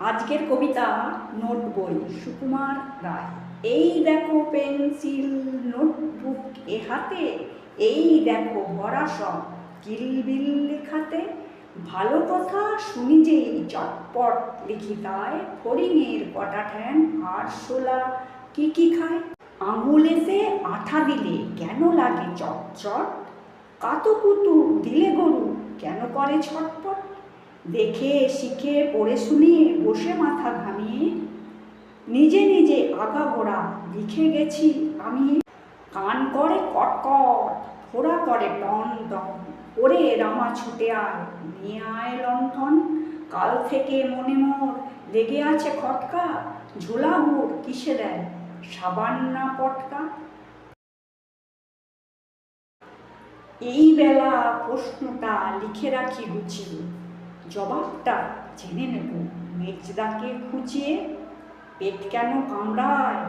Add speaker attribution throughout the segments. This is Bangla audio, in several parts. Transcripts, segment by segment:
Speaker 1: আজকের কবিতা নোট বই, সুকুমার রায়। এই দেখো পেন্সিল নোটবুক এ হাতে, এই দেখো ভরা সব কিলবিল লেখাতে। ভালো কথা শুনি যে চটপট লিখি তাই ফড়িংয়ের কটা ঠ্যাং আর শোলা কি কি খায়? আঙুল এসে আঠা দিলে কেন লাগে চটচট? কাতুকুতু দিলে গরু কেন করে ছটপট? দেখে, শিখে, পড়ে শুনে, বসে মাথা ঘামিয়ে নিজে নিজে আগাগোড়া লিখে গেছি আমি। কান করে কটকট ফোড়া করে টন টন, ওরে রামা ছুটে আয়, নিয়ে আয় লণ্ঠন। কাল থেকে মনে মোর লেগে আছে খটকা, ঝোলা গুড় কিসে দেয় সাবান না পটকা? এই বেলা প্রশ্নটা লিখে রাখি গুছিয়ে জবাবটা জেনে নেব। মেজদাকে খুঁচিয়ে পেট কেন কামড়ায়?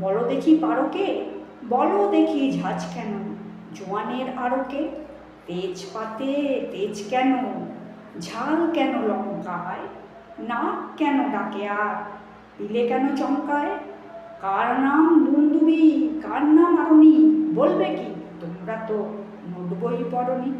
Speaker 1: বলো দেখি পারকে? বলো দেখি ঝাঁজ কেন? জোয়ানের আরকে তেজপাতে তেজ কেন? ঝাল কেন লঙ্কায়? নাক কেন ডাকে আর? পিলে কেন চমকায়? কার নাম দুন্দুবি? কার নাম আরণি বলবে কি? তোমরা তো নোট বই পড়নি।